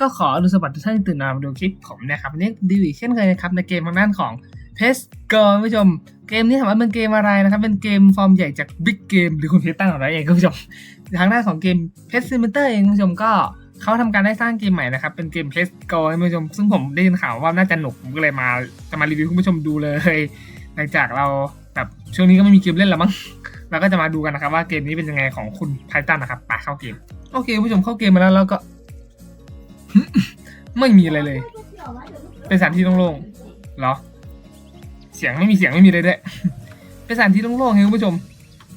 ก็ขออนุสวัสดิ์ทุกท่านตื่นมามาดูคลิปผมนะครับวันนี้ดีอีกเช่นเคยนะครับในเกมทางด้านของ p e s g o คุณผู้ชม เกมนี้ถามว่าเป็นเกมอะไรนะครับ เป็นเกมฟอร์มใหญ่จาก Big Game หรือคุณเพชรตั้งของเราเองคุณผู้ชมทางด้านของเกม p e s Simulator เองคุณผู้ชมก็เขาทำการได้สร้างเกมใหม่นะครับ เป็นเกม p e s g o คุณผู้ชม ซึ่งผมได้ยินข่าวว่าน่าจะหนุกผมก็เลยมาจะมารีวิวคุณผู้ชมดูเลยหลังจากเราแบบช่วงนี้ก็ไม่มีเกมเล่นแล้วมั้งเราก็จะมาดูกันนะครับว่าเกมนี้เป็นยังไงของคุณไททันนะครับไปเข้าเกมโอเคผู้ชมเข้าเกมมาแล้วแล้วก็ ไม่มีอะไรเลย เป็นสถานที่โล่งๆเหรอ เสียงไม่มีเสียงไม่มีเลยด้วยเป็นสถานที่โล่งๆไงคุณผู้ชม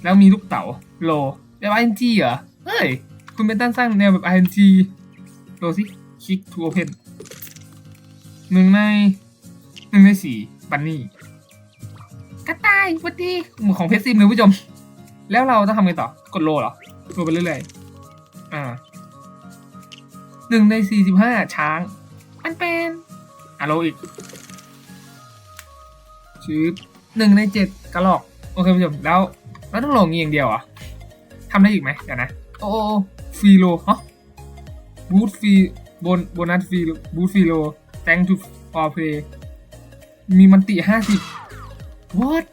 แล้วมีลูกเต๋าโลแบบ ING เหรอ เฮ้ย คุณเป็นตั้นสร้างแนวแบบ ING โลสิคลิก to open หนึ่งในหนึ่งในสี่บันนี่กระต่ายสวัสดีเหมือนของเพชรซิมเลยคุณผู้ชม แล้วเราต้องทำไงต่อกดโลเหรอโลไปเรื่อยๆอ่า หนึ่งในสี่สิบห้าช้าง มันเป็นอะโลอีกชืบหนึ่งในเจ็ดกระหลอก โอเคผู้ชมแล้วเราต้องลงอย่างเดียวอะทำได้อีกไหมเดี๋ยวนะ โอ้ฟีโลฮะบูทฟีโบนโบนัสฟีบูทฟีโล thank to for play มีมันติห้าสิบ what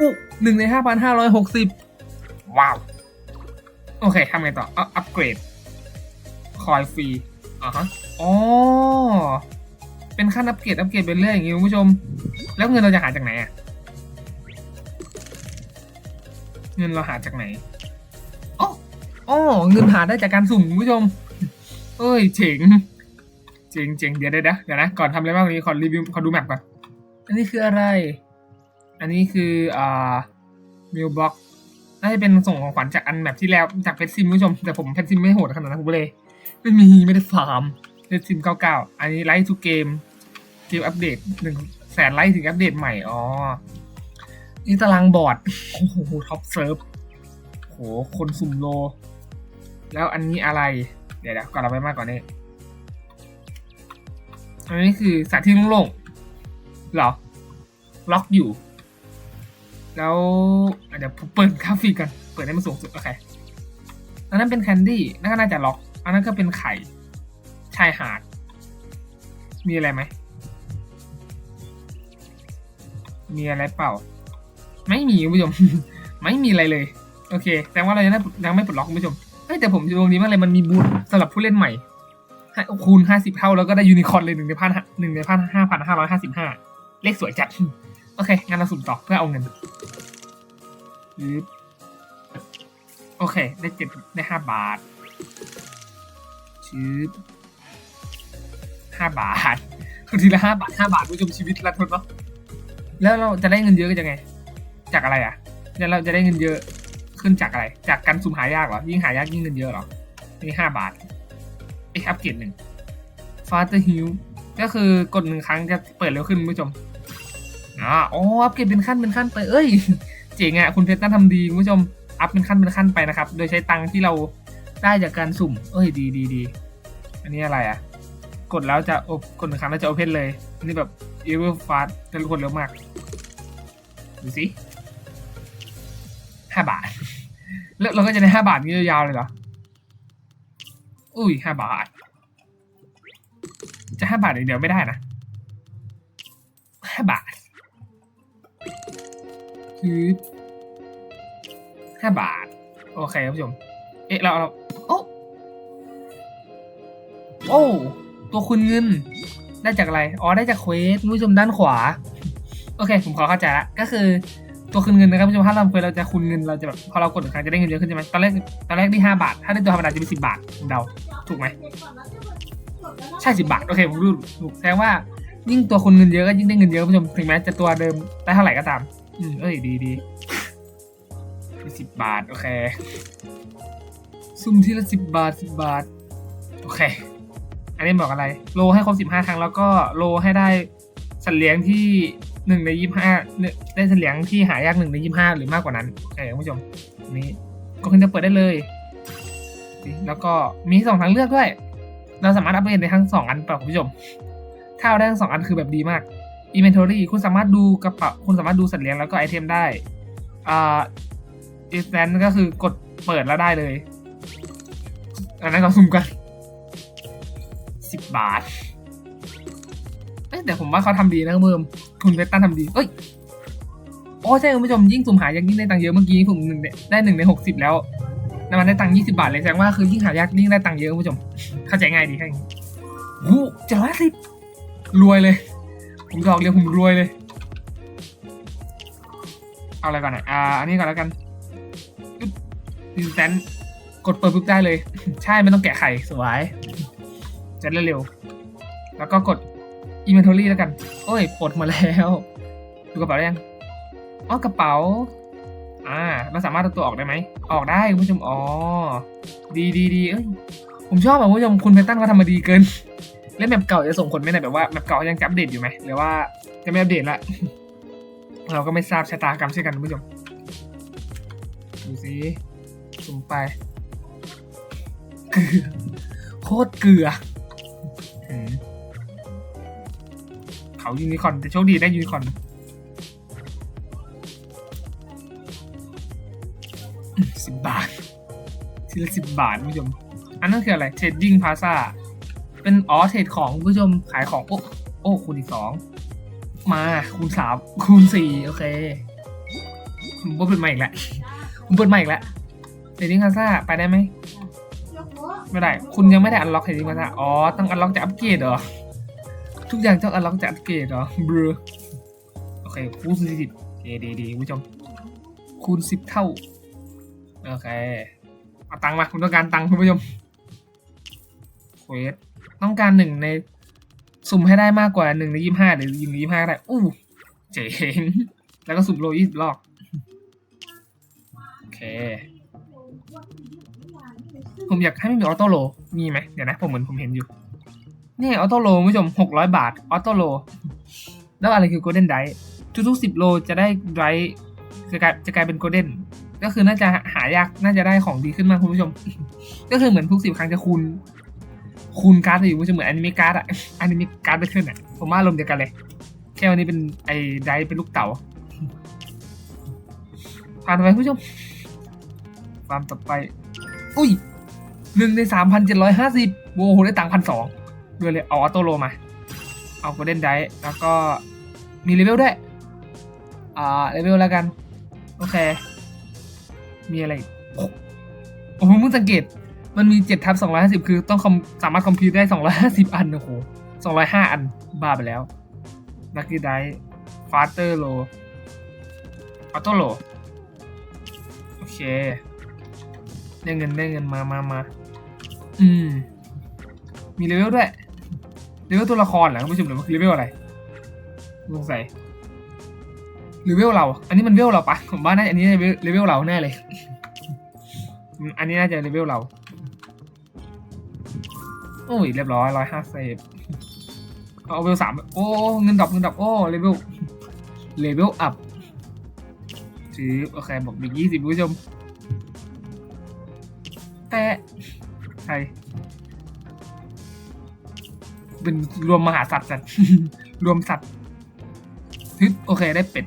อุ๊หนึ่งในห้าพันห้าร้อยหกสิบว้าว โอเคทำไงต่อ อัปเกรด คอยฟรีอ่าฮะอ๋อเป็นขั้นอัปเกรดอัปเกรดไปเรื่อยอย่างงี้คุณผู้ชม แล้วเงินเราจะหาจากไหนอะเงินเราหาจากไหนอ๋ออ๋อเงินหาได้จากการสุ่มคุณผู้ชม เอ้ยเจ๋งเจ๋งเจ๋งเดี๋ยวเดี๋ยวเดี๋ยวนะก่อนทำอะไรบ้างนี้ขอรีวิวขอดูแมปก่อนอันนี้คืออะไร อันนี้คืออ่ามิลบ็อกน่าจะเป็นส่งของขวัญจากอันแมปที่แล้วจากเพชรซิมคุณผู้ชม แต่ผมเพชรซิมไม่โหดขนาดนั้นผมเลย ไม่มีไม่ได้ฟาร์มเพชรซิมเก้าเก้าอันนี้ไลท์ทูเกม เกมอัปเดตหนึ่งแสนไลท์ถึงอัปเดตใหม่ อ๋อ นี่ตารางบอร์ด โอ้โห ท็อปเซิร์ฟโห คนสุ่มโล แล้วอันนี้อะไร เดี๋ยวเดี๋ยวก่อนเราไปมากกว่านี้ อันนี้คือสถานที่โล่งๆเหรอ ล็อกอยู่ แล้วเดี๋ยวผมเปิดกราฟิกกัน เปิดให้มันสูงสุด โอเคอันนั้นเป็นแคนดี้น่าจะล็อก อันนั้นก็เป็นไข่ ชายหาด มีอะไรไหม มีอะไรเปล่า ไม่มีคุณผู้ชม ไม่มีอะไรเลย โอเค แต่ว่าเรายังยังไม่ปลดล็อกคุณผู้ชมเฮ้ยแต่ผมดวงดีมากเลยมันมีบูธสำหรับผู้เล่นใหม่ให้คูณห้าสิบเท่าแล้วก็ได้ยูนิคอร์นเลยหนึ่งในพันหนึ่งในพันห้าพันห้าร้อยห้าสิบห้าเลขสวยจัด โอเคงั้นเราสุ่มต่อเพื่อเอาเงินโอเค ได้เจ็ดได้ห้าบาท ชืบห้าบาททีละห้าบาทห้าบาทผู้ชมชีวิตรันทดเนาะแล้วเราจะได้เงินเยอะกันยังไง จากอะไรอะแล้วเราจะได้เงินเยอะขึ้นจากอะไร จากการสุ่มหายากเหรอ ยิ่งหายากยิ่งเงินเยอะเหรอนี่ห้าบาทเอ็กอัพเกรดหนึ่งฟาสเตอร์ฮิลก็คือกดหนึ่งครั้งจะเปิดเร็วขึ้นผู้ชมอ๋ออัพเกรดเป็นขั้นเป็นขั้นไปเอ้ยเจ๋งอะคุณเพชรน่าทำดีผู้ชมอัพเป็นขั้นเป็นขั้นไปนะครับ โดยใช้ตังค์ที่เรา ได้จากการสุ่ม เอ้ยดีดีดี อันนี้อะไรอะ กดแล้วจะโอกดหนึ่งครั้งแล้วจะโอเพนเลย อันนี้แบบเอเวอร์ฟาสจะกดเร็วมาก ดูสิห้าบาท แล้วเราก็จะได้ห้าบาทนี้ยาวๆเลยเหรอ อุ้ยห้าบาท จะห้าบาทเดี๋ยวไม่ได้นะห้าบาทคือห้าบาท โอเคครับผู้ชม เอ๊ะเราเราโอ้โอ้ตัวคุณเงิน ได้จากอะไร อ๋อ ได้จากเควสคุณผู้ชมด้านขวา โอเค ผมขอเข้าใจละ ก็คือตัวคืนเงินนะครับผู้ชมถ้าเราเควสเราจะคูณเงิน เราจะแบบพอเรากดหนึ่งครั้งจะได้เงินเยอะขึ้นใช่ไหมตอนแรกตอนแรกได้ห้าบาท ถ้าได้ตัวธรรมดาจะเป็นสิบาทผมเดา ถูกไหม ใช่สิบาท โอเค ผมรู้ถูกแสดงว่ายิ่งตัวคนเงินเยอะก็ยิ่งได้เงินเยอะผู้ชม ถึงแม้จะตัวเดิมได้เท่าไหร่ก็ตาม อืมเอ้ย ดีดีสิบบาท โอเค ซุ่มที่ละสิบบาทสิบบาท โอเค อันนี้บอกอะไร โลให้ครบสิบห้าครั้ง แล้วก็โลให้ได้สัตว์เลี้ยงที่หนึ่งในยี่ห้าได้สัตว์เลี้ยงที่หายากหนึ่งในยี่ห้าหรือมากกว่านั้นโอเคคุณผู้ชมนี้ก็คุณจะเปิดได้เลย แล้วก็มีสองทางเลือกด้วย เราสามารถอัปเกรดได้ทั้งสองอันเปล่าคุณผู้ชม ถ้าเอาได้ทั้งสองอันคือแบบดีมาก Inventory คุณสามารถดูกระเป๋าคุณสามารถดูสัตว์เลี้ยงแล้วก็ไอเทมได้อ่า Instant ก็คือกดเปิดแล้วได้เลย อันนั้นก็ซุ่มกันสิบบาทเอ้ยแต่ผมว่าเขาทำดีนะเพิ่มคุณเวสตันทำดีเอ้ยโอ้ใช่คุณผู้ชมยิ่งสุ่มหายากยิ่งได้ตังค์เยอะเมื่อกี้ผมหนึ่งได้หนึ่งในหกสิบแล้วน้ำมันได้ตังค์ยี่สิบาทเลยแสดงว่าคือยิ่งหายากยิ่งได้ตังค์เยอะคุณผู้ชม เข้าใจง่ายดีแค่นี้โอ้เจ็ดร้อยสิบรวยเลย ผมบอกเลยผมรวยเลย เอาอะไรก่อนอะอ่า อันนี้ก่อนแล้วกันอินสแตน กดเปิดปุ๊บได้เลย ใช่ไม่ต้องแกะไข่สวยจะได้เร็วแล้วก็กด inventory แล้วกัน โอ้ยปลดมาแล้วดูกระเป๋าได้ยังอ๋อกระเป๋า อ่า เราสามารถเอาตัวออกได้ไหม ออกได้คุณผู้ชม อ๋อ ดีดีดีเอ้ย ผมชอบอะคุณผู้ชม คุณเพตันเขาทำมาดีเกิน เล่นแบบเก่าจะส่งผลไหมเนี่ยแบบว่าแบบเก่ายังจะอัปเดตอยู่ไหมหรือว่าจะไม่อัปเดตละ เราก็ไม่ทราบชะตากรรมเช่นกันคุณผู้ชม ดูสิสุ่มไป เกลือ โคตรเกลือเขายูนิคอนแต่โชคดีได้ยูนิคอนสิบบาททีละสิบบาทคุณผู้ชม อันนั้นคืออะไรเทรดดิ้งพาซาเป็นอ๋อเทรดของคุณผู้ชมขายของ โอ้โอ้คูณอีกสองมาคูณสามคูณสี่โอเคผมเปิดใหม่อีกแล้วผมเปิดใหม่อีกแล้วเทรดดิ้งพาซาไปได้ไหม ไม่ได้ คุณยังไม่ได้อันล็อกเทรดดิ้งพาซาอ๋อ ต้องอันล็อกจากอัปเกรดเหรอ ทุกอย่างต้องอันล็อกจากอัปเกรดเหรอบรโอเค คูณสิบดีดีดีคุณผู้ชม คูณสิบเท่า โอเค เอาตังค์มาคุณต้องการตังค์คุณผู้ชมเควสต้องการหนึ่งในสุ่มให้ได้มากกว่าหนึ่งในยี่ห้าหรือยิงยี่ห้าได้ อู้ เจ๋ง แล้วก็สุ่มโลยี่สิบรอบ โอเค ผมอยากให้ไม่มีออโต้โลมีไหมเดี๋ยวนะผมเหมือนผมเห็นอยู่ นี่ออโต้โลคุณผู้ชมหกร้อยบาทออโต้โลแล้วอะไรคือโกลเด้นไดทุกๆสิบโลจะได้ไดจะกลายจะกลายเป็นโกลเด้นก็คือน่าจะหายากน่าจะได้ของดีขึ้นมากคุณผู้ชม ก็คือเหมือนทุกสิบครั้งจะคูณคูณการ์ดอยู่คุณผู้ชมเหมือนอนิเมะการ์ดอะอนิเมะการ์ดไปขึ้นอะผมว่าอารมเดียวกันเลย แค่วันนี้เป็นไอ้ไดเป็นลูกเต๋าผ่านไปคุณผู้ชมฟาร์มต่อไป อุ้ย หนึ่งในสามพันเจ็ดร้อยห้าสิบโว้โหได้ตังค์พันสองด้วยเลยเอาออโต้โลมา เอาโกลเด้นไดแล้วก็มีเลเวลด้วย อ่าเลเวลแล้วกัน โอเค มีอะไรโอ้โอ้ผมเพิ่งสังเกต มันมีเจ็ดทับสองร้อยห้าสิบคือต้องสามารถคอมพิวได้สองร้อยห้าสิบอัน โอ้โหสองร้อยห้าอัน บ้าไปแล้วลักกี้ไดฟาสเตอร์โลออโต้โลโอเค ได้เงินได้เงินมามามา อืม มีเลเวลด้วยเลเวลตัวละครเหรอคุณผู้ชมหรือมันคือเลเวลอะไรสงสัยหรือเวลเรา อันนี้มันเลเวลเราปะผมว่าน่าอันนี้เลเวลเราแน่เลย อันนี้น่าจะเลเวลเราโอ้ยเรียบร้อยร้อยห้าสิบเอาเวลสามโอ้เงินดรอปเงินดรอปโอ้เลเวลเลเวลอัพซื้อโอเคบอกบิ๊กยี่สิบผู้ชม แต่ ใคร เป็นรวมมหาสัตว์สัตว์ รวมสัตว์ฮึบโอเคได้เป็ด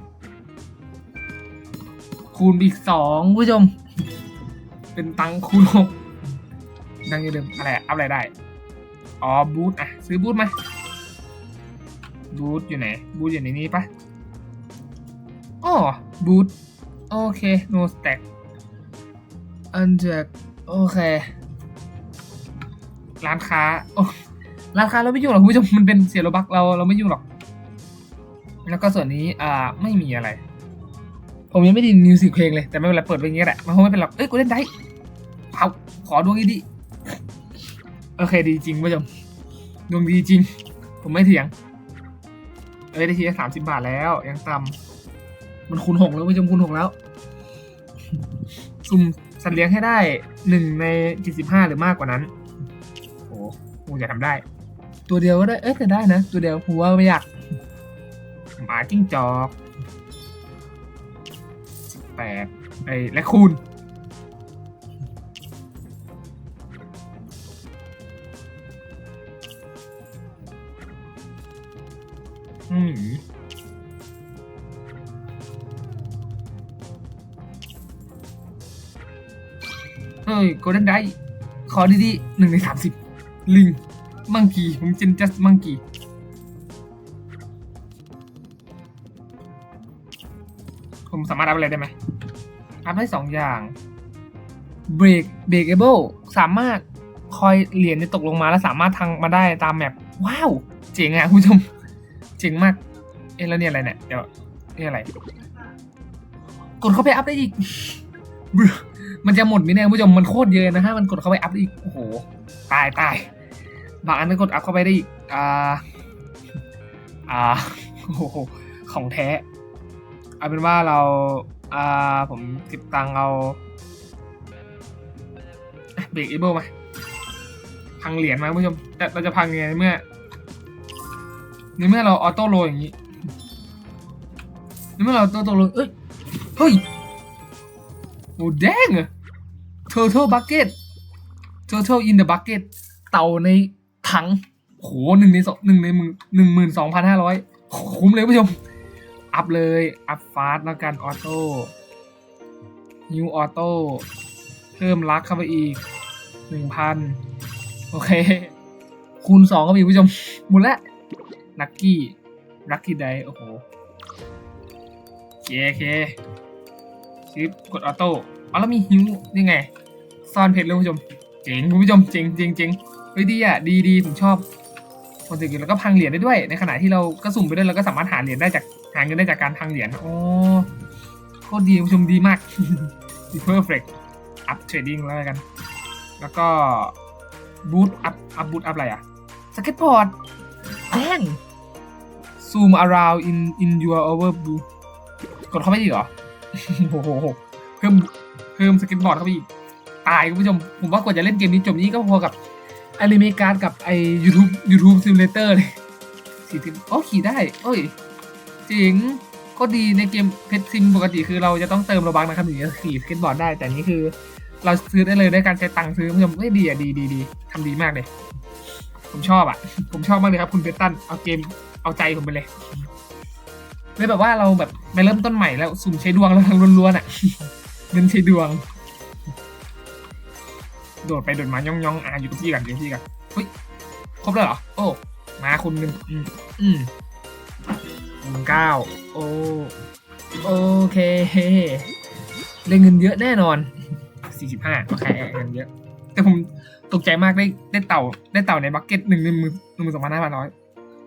คูณอีกสองผู้ชม เป็นตังค์คูณหกดังอย่าลืมอะไรอัพอะไรได้ อ๋อบูทอะ ซื้อบูทไหมบูทอยู่ไหน บูทอยู่ในนี้ปะอ๋อบูทโอเค no stack อันจากโอเค ร้านค้าร้านค้าเราไม่ยุ่งหรอกคุณผู้ชมมันเป็นเสียโลบักเราเราไม่ยุ่งหรอก แล้วก็ส่วนนี้อ่าไม่มีอะไร ผมยังไม่ไดีมิวสิกเพลงเลยแต่ไม่เป็นไรเปิดเพลงนี้ก็ได้มันคงไม่เป็นหรอกเอ้ยกูเล่นได้เอาขอดวงดีโอเคดีจริงคุณผู้ชมดวงดีจริง ผมไม่เถียงเอ้ยได้ทีละสามสิบบาทแล้ว ยังต่ำมันคูณหกแล้วคุณผู้ชมคูณหกแล้วซุ่มสัตว์เลี้ยงให้ได้หนึ่งในเจ็ดสิบห้าหรือมากกว่านั้น โหจะทำได้ ตัวเดียวก็ได้ เอ้ยแต่ได้นะ ตัวเดียวผมว่าไม่ยากหมาจิ้งจอกสิบแปดไอ้และคูณอืมเฮ้ยโกลเด้นไดขอดีๆหนึ่งในสามสิบ ลิง มังกีผมจิน just มังกีผมสามารถอัพอะไรได้ไหมอัพได้สองอย่าง break breakable สามารถคอยเหรียญจะตกลงมาแล้วสามารถทางมาได้ตามแมปว้าว เจ๋งอะคุณผู้ชม เจ๋งมาก เอ๊ะแล้วเนี่ยอะไรเนี่ย เดี๋ยวนี่อะไร กดเข้าไปอัพได้อีก มันจะหมดไหมเนี่ยคุณผู้ชมมันโคตรเยอะนะฮะมันกดเข้าไปอัพได้อีก โอ้โห ตายตาย บางอันก็กดอัพเข้าไปได้อีก อ่า อ่าโอ้โหของแท้ เอาเป็นว่าเรา อ่า ผมเก็บตังเอาเบรกอีเบิลมา พังเหรียญมาคุณผู้ชม แต่เราจะพังยังไงเมื่อในเมื่อเราออโต้โรอย่างนี้ในเมื่อเราออโต้โรเอ้ย เฮ้ยโอ้แดงอะ total bucket total in the bucket เต่าใน ถังโหหนึ่งในสองหนึ่งในหมื่นหนึ่งหมื่นสองพันห้าร้อยคุ้มเลยผู้ชม อัพเลย อัพฟาสต์แล้วกันออโต้นิวออโต้เพิ่มลักเข้าไปอีกหนึ่งพันโอเค คูณสองก็มีผู้ชมหมดละลัคกี้ลัคกี้ไดโอ้โหโอเคโอเคชิปกดออโต้อ๋อแล้วมีฮิวยังไง ซ่อนเพชรเลยผู้ชม เจ๋งคุณผู้ชม เจ๋งเจ๋งเจ๋ง ฮ้ยดีอะดีดีผมชอบคนสิ่งแล้วก็พังเหรียญได้ด้วย ในขณะที่เราก็สุ่มไปด้วยเราก็สามารถหาเหรียญได้จากหาเงินได้จากการพังเหรียญโอ้โคตรดีคุณผู้ชมดีมากดีเพอร์เฟกต์อัพเทรดดิ้งแล้วกัน แล้วก็บูทอัพอัพบูทอัพอะไรอะสเก็ตบอร์ดแดง zoom around in in your overview กดเข้าไปอีกเหรอโอ้โหเพิ่มเพิ่มสเก็ตบอร์ดเข้าไปอีก ตายคุณผู้ชม ผมว่ากว่าจะเล่นเกมนี้จบนี้ก็พอกับ อนิเมะการ์ดกับไอ YouTube YouTube Simulator เลยสี่ทิมโอ้ขี่ได้ โอ้ยจริงก็ดีในเกมเพชรซิมปกติคือเราจะต้องเติมโลบักนะครับถึงจะขี่สเก็ตบอร์ดได้ แต่นี้คือ เราซื้อได้เลยด้วยการใช้ตังค์ซื้อคุณผู้ชมเฮ้ยดีอะดีดีดีทำดีมากเลย ผมชอบอะ ผมชอบมากเลยครับคุณเพชรตันเอาเกมเอาใจผมไปเลยเลยแบบว่าเราแบบไปเริ่มต้นใหม่แล้วสุ่มใช้ดวงแล้วทางล้วนๆอะเน้นใช้ดวง โดดไปโดดมาย่องย่องอะอยู่กับพี่กันอยู่กับพี่กันเฮ้ยครบแล้วเหรอ โอ้ มาคุณหนึ่งอืมอืมหนึ่งเก้าโอ้โอเคได้เงินเยอะแน่นอนสี่สิบห้าโอเคเงินเยอะ แต่ผมตกใจมากได้ได้เต่าได้เต่าในบักเก็ตหนึ่งหนึ่งหมื่นหนึ่งหมื่นสองพันห้าพันร้อย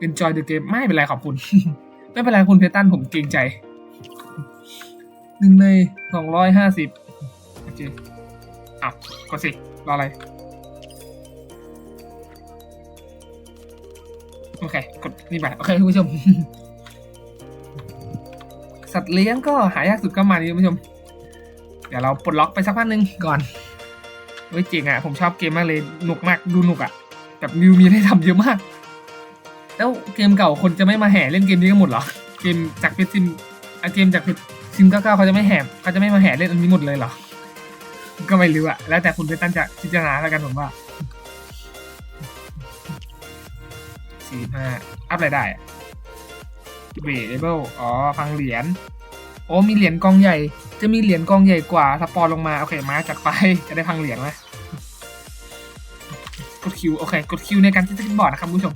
enjoy the game ไม่เป็นไรขอบคุณ ไม่เป็นไรคุณเพตันผมเกรงใจหนึ่งในสองร้อยห้าสิบโอเคอ้าวกดสิ รออะไร โอเค กดนี่ไป โอเคคุณผู้ชม สัตว์เลี้ยงก็หายากสุดก็มานี้คุณผู้ชม เดี๋ยวเราปลดล็อกไปสักพักหนึ่งก่อนเฮ้ยจริงอะ ผมชอบเกมมากเลยหนุกมากดูหนุกอะ แบบมิวมีให้ทำเยอะมาก แล้วเกมเก่าคนจะไม่มาแห่เล่นเกมนี้กันหมดเหรอ เกมจากเพชรซิมอะเกมจากเพชรซิมเก้าเก้าเขาจะไม่แห่เขาจะไม่มาแห่เล่นอันนี้หมดเลยเหรอ ก็ไม่รู้อะแล้วแต่คุณเพชรตันจะพิจารณาแล้วกันผมว่าสี่ห้าอัพอะไรได้เวทเบิลอ๋อ พังเหรียญ โอ้มีเหรียญกองใหญ่ จะมีเหรียญกองใหญ่กว่าสปอนลงมา โอเค มาจัดไป จะได้พังเหรียญไหมกดคิว โอเค กดคิวในการที่จะบอร์ดนะครับคุณผู้ชม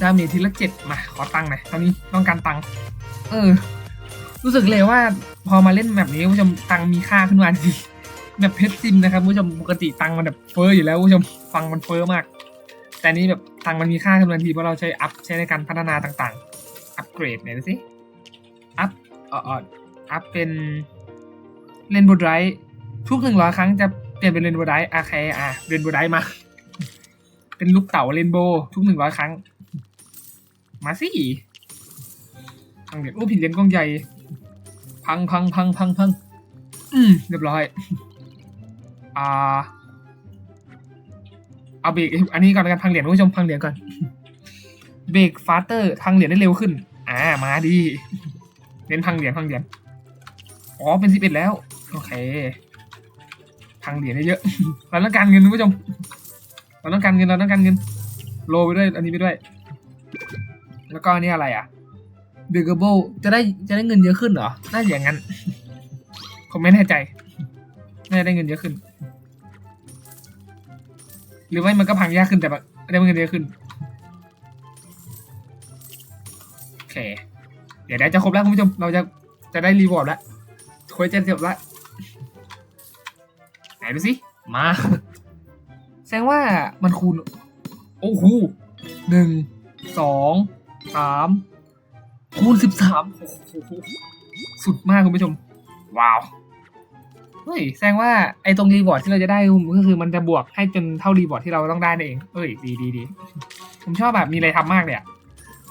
ดาเมจทีละเจ็ดมา ขอตังค์หน่อย ตอนนี้ต้องการตังค์ เออ รู้สึกเลยว่า พอมาเล่นแบบนี้ผู้ชมตังมีค่าขึ้นมาทีแบบเพชรซิมนะครับผู้ชมปกติตังมันแบบเฟ้ออยู่แล้วผู้ชมฟังมันเฟ้อมาก แต่นี้แบบตังมันมีค่าขึ้นมาทีเพราะเราใช้อัพใช้ในการพัฒนาต่างๆ อัปเกรดเนี่ยดูสิอัพเอ่ออัพเป็นเรนโบว์ไดร์ทุกหนึ่งร้อยครั้งจะเปลี่ยนเป็นเรนโบว์ไดร์โอเคอะเรนโบว์ไดร์มา เป็นลูกเต่าเรนโบทุกหนึ่งร้อยครั้ง มาสิพังเหรียญโอ้ผิดเหรียญกองใหญ่ พังพังพังพังพังอืมเรียบร้อย อ่า เอาเบรกอันนี้ก่อนแล้วกันพังเหรียญคุณผู้ชมพังเหรียญก่อน เบรกฟาสเตอร์พังเหรียญได้เร็วขึ้น อ่า มาดีเน้นพังเหรียญพังเหรียญ อ๋อ เป็นสิบเอ็ดแล้ว โอเค พังเหรียญได้เยอะเราต้องการเงินคุณผู้ชม เราต้องการเงิน เราต้องการเงิน โลไปด้วย อันนี้ไปด้วย แล้วก็อันนี่อะไรอะ b i g a b l e จะได้จะได้เงินเยอะขึ้นเหรอ น่าจะอย่างนั้น ผมไม่แน่ใจ น่าจะได้เงินเยอะขึ้น หรือไม่มันก็พังยากขึ้นแต่แบบได้เงินเยอะขึ้น โอเค เดี๋ยวเดี๋ยวจะครบแล้วคุณผู้ชม เราจะจะได้รีวอร์ดแล้วคุยจะจบแล้วไหนดูสิ มา แสดงว่ามันคูณ โอ้โหหนึ่ง สอง สาม คูณสิบสามโอ้โหสุดมากคุณผู้ชม ว้าวเฮ้ยแสดงว่าไอ้ตรงรีวอร์ดที่เราจะได้ก็คือมันจะบวกให้จนเท่ารีวอร์ดที่เราต้องได้นั่นเองเอ้ยดีดีดีผมชอบแบบมีอะไรทำมากเลยอะ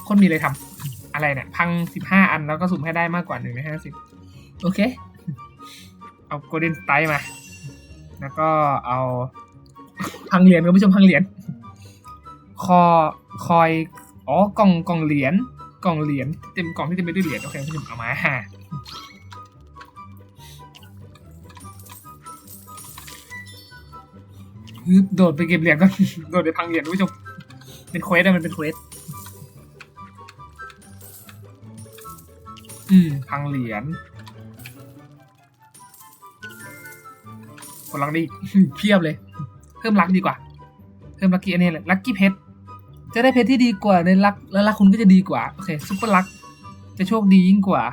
คนมีอะไรทำอะไรเนี่ยพังสิบห้าอันแล้วก็สุ่มให้ได้มากกว่าหนึ่งในห้าสิบโอเค เอาโกลเด้นสไตล์มา แล้วก็เอาพังเหรียญคุณผู้ชมพังเหรียญคอคอยอ๋อกล่องกล่องเหรียญ กล่องเหรียญเต็มกล่องที่เต็มไปด้วยเหรียญโอเคคุณผู้ชมเอามาฮะโดดไปเก็บเหรียญก็โดดไปพังเหรียญคุณผู้ชมเป็นเควสอะมันเป็นเควสอืมพังเหรียญผลลังดีเพียบเลย เพิ่มลักดีกว่า เพิ่มลักกี้อันนี้เลยลักกี้เพชร จะได้เพชรที่ดีกว่าในลักแล้วลักคุณก็จะดีกว่า โอเคซุปเปอร์ลัก จะโชคดียิ่งกว่า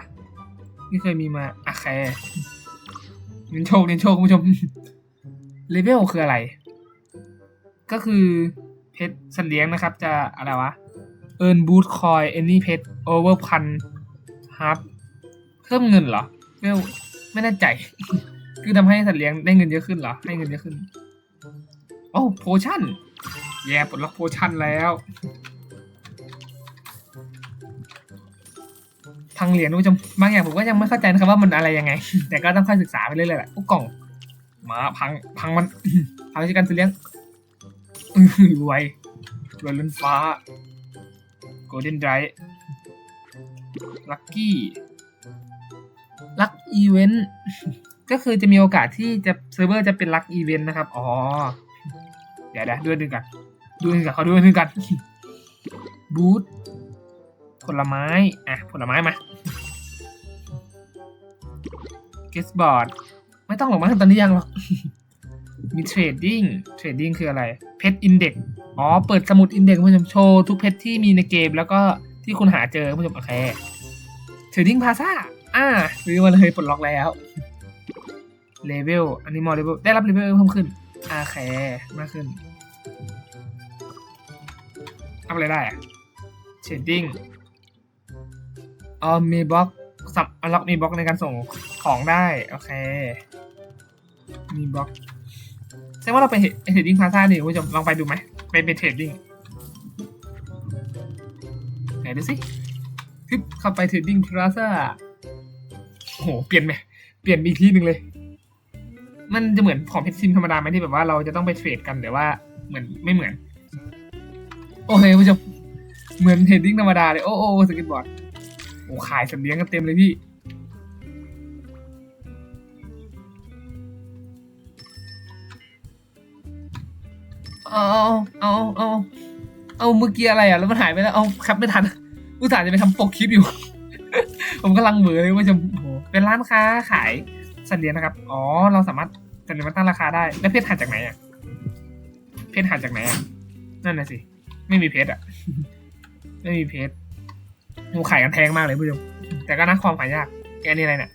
นี่เคยมีมาอะแคร์เน้นโชคเน้นโชคคุณผู้ชมเลเวลคืออะไร ก็คือเพชรสัตว์เลี้ยงนะครับ จะอะไรวะ earn boost coin any pet over พันฮาร์ดเพิ่มเงินเหรอเวลไม่แน่ใจ คือทำให้สัตว์เลี้ยงได้เงินเยอะขึ้นเหรอ ให้เงินเยอะขึ้น โอ้โพชั่น แย่ปลดล็อกโพชั่นแล้ว ทางเหรียญผู้ชมบางอย่างผมก็ยังไม่เข้าใจนะครับว่ามันอะไรยังไง แต่ก็ต้องค่อยศึกษาไปเรื่อยๆแหละกกล่อง มาพังพังมันพังจากการซื้อเลี้ยงรวยรวยล้นฟ้าโกลเด้นไดร์ลัคกี้ลัคอีเวนต์ก็คือจะมีโอกาสที่จะเซิร์ฟเวอร์จะเป็นลัคอีเวนต์นะครับ อ๋อ เดี๋ยวเดี๋ยวดูอันหนึ่งกันดูอัน หนึ่งกันเขาดูนึงกันบูธผลไม้ อะ ผลไม้มาเกสบอร์ดไม่ต้องหรอกมั้งตอนนี้ยังหรอก มีเทรดดิ้งเทรดดิ้งคืออะไรเพชรอินเด็กอ๋อ เปิดสมุดอินเด็กคุณผู้ชมโชว์ทุกเพชรที่มีในเกม แล้วก็ที่คุณหาเจอผู้ชมโอเคเทรดดิ้งพาซ่าอ่าซื้อมาเลยปลดล็อกแล้วเลเวลอันนี้มอลเลเวลได้รับเลเวลเพิ่มขึ้นโอเคมากขึ้น ทำอะไรได้อะเทรดดิ้งเออมีบล็อกสับล็อกมีบล็อกในการส่งของได้ โอเค มีบล็อกแสดงว่าเราไปเทรดดิ้งพาซ่าดิคุณผู้ชมลองไปดูไหมไปเป็นเทรดดิ้งไหนดูสิทึบเข้าไปเทรดดิ้งพาซ่าโอ้โห เปลี่ยนไหมเปลี่ยนอีกที่หนึ่งเลย มันจะเหมือนของเพชรซิมธรรมดาไหมที่แบบว่าเราจะต้องไปเทรดกันแต่ว่าเหมือนไม่เหมือน โอเคผู้ชมเหมือนเทรดดิ้งธรรมดาเลย โอ้โอ้สเก็ตบอร์ดโอ้ขายสัตว์เลี้ยงกันเต็มเลยพี่ เอาเอาเอาเอาเอาเมื่อกี้อะไรอะ แล้วมันหายไปแล้ว เอาครับไม่ทันอุตส่าห์จะไปทำปกคลิปอยู่ ผมกำลังเบื่อเลยว่าจะโอ้โหเป็นร้านค้าขายสัตว์เลี้ยงนะครับ อ๋อ เราสามารถสัตว์เลี้ยงมาตั้งราคาได้ แล้วเพชรหาจากไหนอะ เพชรหาจากไหนอะ นั่นน่ะสิ ไม่มีเพชรอะ ไม่มีเพชรโอ้ขายกันแพงมากเลยผู้ชมแต่ก็น่าความหายากแกนี่อะไรเนี่ย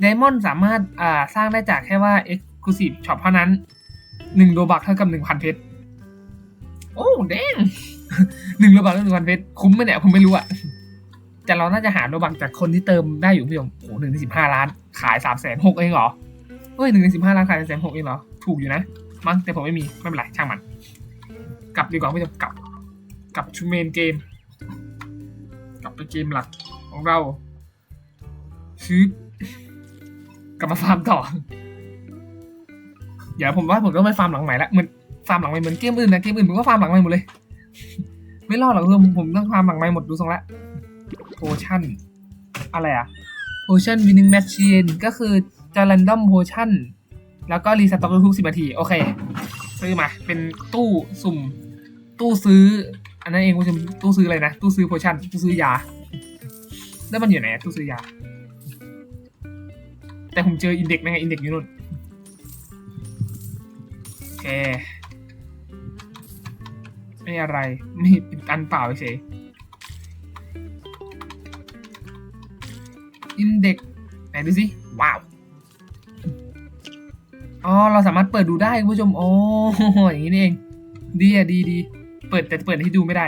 ไดมอนด์สามารถอ่าสร้างได้จากแค่ว่า Exclusive Shop เท่านั้นหนึ่งโลบักเท่ากับหนึ่งพันเพชรโอ้แดงหนึ่งโลบักเท่ากับหนึ่งพันเพชรคุ้มไหมเนี่ยผมไม่รู้อะแต่เราน่าจะหาโลบักจากคนที่เติมได้อยู่พี่ผมโอ้หนึ่งในสิบห้าล้าน ขายสามแสนหกเองเหรอเฮ้ยหนึ่งในสิบห้าล้านขายสามแสนหกเองเหรอ ถูกอยู่นะ มั้งแต่ผมไม่มี ไม่เป็นไร ช่างมัน กลับดีกว่าพี่ผมกลับ กลับชูเมนเกม กลับไปเกมหลักของเราซื้อกลับมาฟาร์มต่อเดี๋ยวผมว่าผมต้องไปฟาร์มหลังใหม่ละเหมือนฟาร์มหลังใหม่เหมือนเกมอื่นนะเกมอื่นผมก็ฟาร์มหลังใหม่หมดเลย ไม่รอดหรอกผมผมต้องฟาร์มหลังใหม่หมดดูทรงละโพชั่นอะไรอะโพชั่นวิน i ิ g งแมชชีนก็คือจะรันดอมโพชั่นแล้วก็รีสต็อกทุกสิบนาที โอเค ซื้อมาเป็นตู้สุ่ม ตู้ซื้อ อันนั้นเองคุณผู้ชมตู้ซื้ออะไรนะ ตู้ซื้อโพชั่นตู้ซื้อยา แล้วมันอยู่ไหนตู้ซื้อยา แต่ผมเจออินเด็กซ์นะไงอินเด็กซ์อยู่นู่นโอเคไม่อะไรไม่เป็นอันเปล่าเฉยอินเด็กไหนดูสิว้าว อ๋อ เราสามารถเปิดดูได้คุณผู้ชม โอ๋ออย่างนี้นี่เอง ดีอะ ดีดี เปิดแต่เปิดให้ดูไม่ได้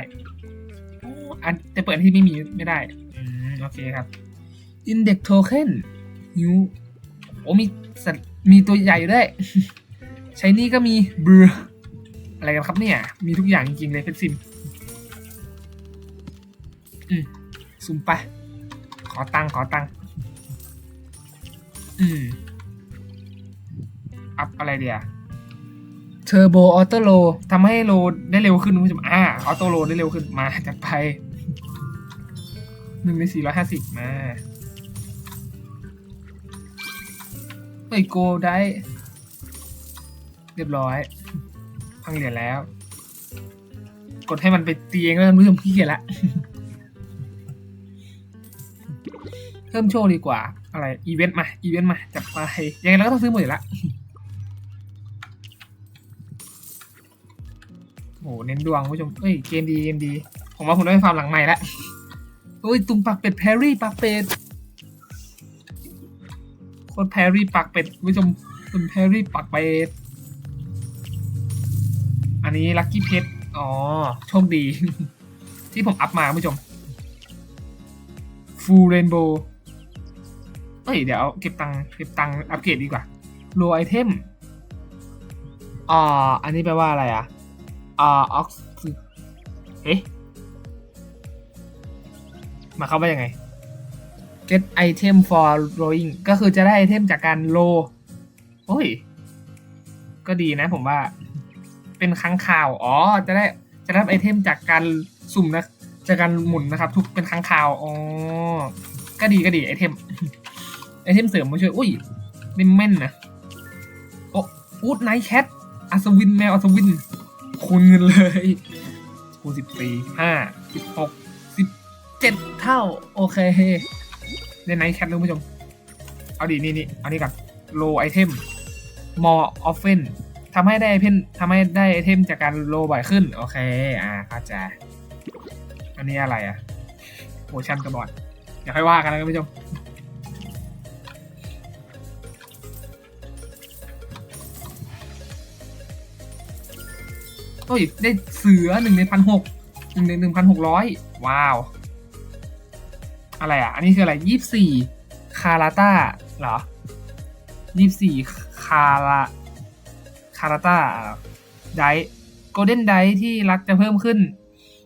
อ๋ออันแต่เปิดที่ไม่มีไม่ได้อืมโอเคครับ Index Token ยูโอ้มีสัตว์มีตัวใหญ่อยู่ด้วย ใช้นี่ก็มีเบืออะไรกันครับเนี่ย มีทุกอย่างจริงๆเลยเพชรซิม อืมซุ่มไป ขอตังค์ขอตังค์อืม อัพอะไรเดีย เทอร์โบออโต้โลทำให้โลได้เร็วขึ้นคุณผู้ชมอ่าออโต้โลได้เร็วขึ้นมาจัดไปหนึ่งในสี่ร้อยห้าสิบมาเฮ้ยโกได้ เรียบร้อย พังเหรียญแล้ว กดให้มันไปตีเองแล้วนคุณผู้ชมขี้เกียจละเพิ่มโชว์ดีกว่า อะไร อีเวนต์มา อีเวนต์มาจัดไป ยังไงเราก็ต้องซื้อหมดอยู่ละ โหเน้นดวงคุณผู้ชมเอ้ยเกมดีเกมดี ผมว่าผมได้ฟามหลังใหม่ละโอ้ยตุงปักเป็ดแพรรี่ปักเป็ดโคตรแพรรี่ปักเป็ดคุณผู้ชมคุณแพรรี่ปักเป็ดอันนี้ลัคกี้เพชรอ๋อโชคดี ที่ผมอัพมาคุณผู้ชมฟูลเรนโบว์เอ้ยเดี๋ยวเก็บตังค์เก็บตังค์อัปเกรดดีกว่าโลไอเทมอ่าอันนี้แปลว่าอะไรอะ อ่าออกซิเอ๊ะหมายความว่ายังไง get item for rowing ก็คือจะได้ไอเทมจากการโล โอ้ย ก็ดีนะผมว่า เป็นครั้งข่าว อ๋อ จะได้ จะได้ไอเทมจากการสุ่มนะ จากการหมุนนะครับ ทุกเป็นครั้งข่าว อ๋อ ก็ดีก็ดีไอเทม ไอเทมเสริมมาช่วย อุ้ยนี่แม่นนะ โอ้อูดไนท์แคทอัศวินแมวอัศวิน คูณเงินเลยคูณสิบสี่ห้าสิบหกสิบเจ็ดเท่า โอเคในไนท์แคทเลยคุณผู้ชม เอาดีนี่นี่เอานี่ก่อนโลไอเทม more often ทำให้ได้ไอเทมทำให้ได้ไอเทมจากการโลบ่อยขึ้น โอเค อ่าเข้าใจอันนี้อะไรอะโมชั่นกระบอกเดี๋ยวค่อยว่ากันนะคุณผู้ชม โอ้ยได้เสือหนึ่งในพันหกหนึ่งในหนึ่งพันหกร้อยว้าว อะไรอะ อันนี้คืออะไรยี่สี่คาราต้าเหรอยี่สี่คาราคาราต้าไดโกลเด้นไดที่รักจะเพิ่มขึ้น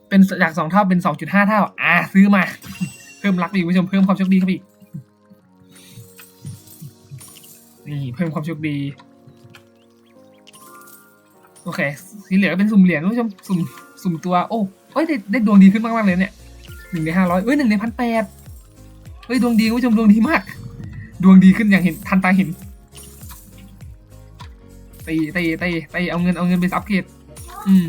เป็นจากสองเท่าเป็นสองจุดห้าเท่า อ่าซื้อมา เพิ่มรักอีกคุณผู้ชมเพิ่มความโชคดีเข้าไปอีกนี่เพิ่มความโชคดี โอเคที่เหลือก็เป็นสุ่มเหรียญคุณผู้ชมสุ่มสุ่มตัว โอ้เฮ้ยได้ได้ดวงดีขึ้นมากๆเลยเนี่ยหนึ่งในห้าร้อยเอ้ยหนึ่งในพันแปดเฮ้ยดวงดีคุณผู้ชมดวงดีมาก ดวงดีขึ้นอย่างเห็นทันตาเห็นตีตีตีตีเอาเงินเอาเงินไปอัพเกรดอืม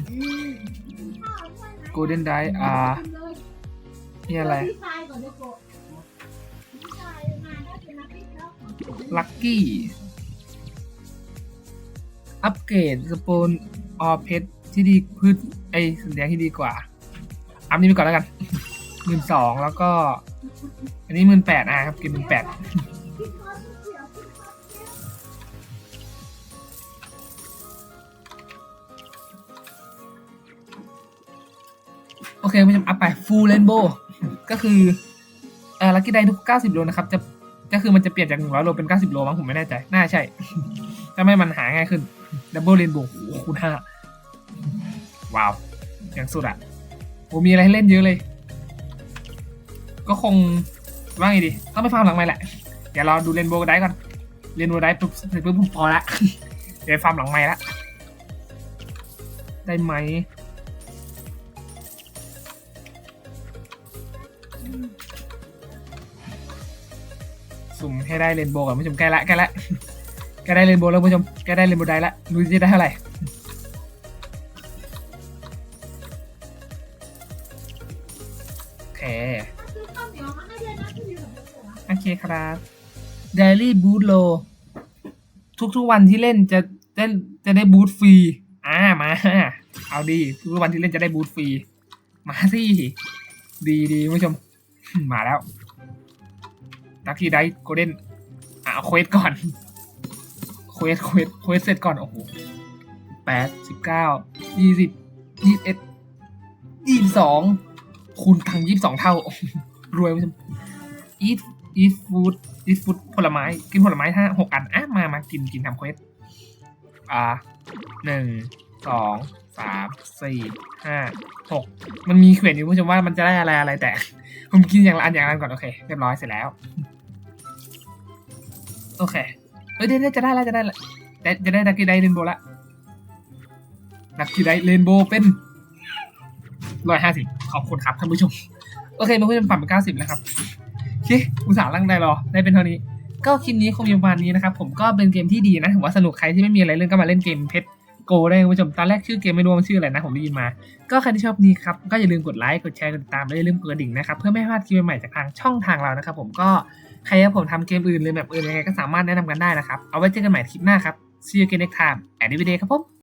โกลเด้นไดอ่านี่อะไรลัคกี้ อัปเกรดสปูนออเพชที่ดีพืชไอสัญญาที่ดีกว่า อัพนี้ไปก่อนแล้วกันหมื่นสองแล้วก็ อันนี้หมื่นแปดนะครับกินหมื่นแปดโอเคคุณผู้ชมอัพไป full rainbow ก็คือเอ่อลัคกี้ได้ทุก 90 โลนะครับ จะก็คือมันจะเปลี่ยนจาก 100 โลเป็น 90 โลมั้งผมไม่แน่ใจ น่าใช่ ถ้าไม่มันหาง่ายขึ้น ดับเบิลเรนโบว์คูณห้าว้าวอย่างสุดอะโอ้มีอะไรให้เล่นเยอะเลย ก็คงว่าไงดี ต้องไปฟาร์มหลังใหม่แหละ เดี๋ยวรอดูเรนโบว์ได้ก่อนเรนโบว์ได้ปุ๊บเสร็จปุ๊บผมพอละ เดี๋ยวฟาร์มหลังใหม่ละ ได้ไหมสุ่มให้ได้เรนโบว์ก่อนผู้ชมใกล้ละใกล้ละใกได้เรนโบว์แล้วผู้ชมใกได้เรนโบว์ได้ละดูจะได้เท่าไหร่โอเคโอเคครับ Daily Boot Low ทุกๆวันที่เล่นจะได้จะได้บูทฟรีอ่ามา เอาดีทุกวันที่เล่นจะได้บูทฟรีมาสิดีดีคุณผู้ชม มาแล้วลักกี้ได้โกลเด้นอะเอาเควสก่อน ควสเควสเควสเสร็จก่อน โอ้โหแปดสิบเก้ายี่สิบยี่สิบเอ็ดยี่สิบสองคูณตังยี่สิบสองเท่า รวยคุณผู้ชม eat eat food eat food ผลไม้ กินผลไม้ห้าหกอันอะมามากินกินทำเควสอ่าหนึ่งสองสามสี่ห้าหกมันมีเขียนอยู่ผู้ชมว่ามันจะได้อะไรอะไรแต่ ผมกินอย่างละอันอย่างละอันก่อน โอเค เรียบร้อยเสร็จแล้ว โอเค เอ้ยเดี๋ยวจะได้ล้วจะได้ละจะจะได้ดักกี้ไดเรนโบละดักกี้ไดเรนโบเป็นร้อยห้าสิบขอบคุณครับท่านผู้ชม โอเคมาเพื่อนฝันเป็นเก้าสิบแล้วครับโอเคอุตส่าห์ร่างได้รอได้เป็นเท่านี้ ก็คลิปนี้คงมีประมาณนี้นะครับ ผมก็เป็นเกมที่ดีนะถือว่าสนุกใครที่ไม่มีอะไรเล่นก็มาเล่นเกมเพชรโกได้คุณผู้ชมตอนแรกชื่อเกมไม่รู้ว่ามันชื่ออะไรนะผมได้ยินมา ก็ใครที่ชอบนี้ครับก็อย่าลืมกดไลค์กดแชร์กดติดตามและอย่าลืมกดกระดิ่งนะครับเพื่อไม่พลาดคลิปใหม่ๆจากทางช่องทางเรานะครับผมก็ ใครอยากให้ผมทำเกมอื่นหรือแบบอื่นยังไงก็สามารถแนะนำกันได้นะครับ เอาไว้เจอกันใหม่คลิปหน้าครับ see you again next time and every day ครับผม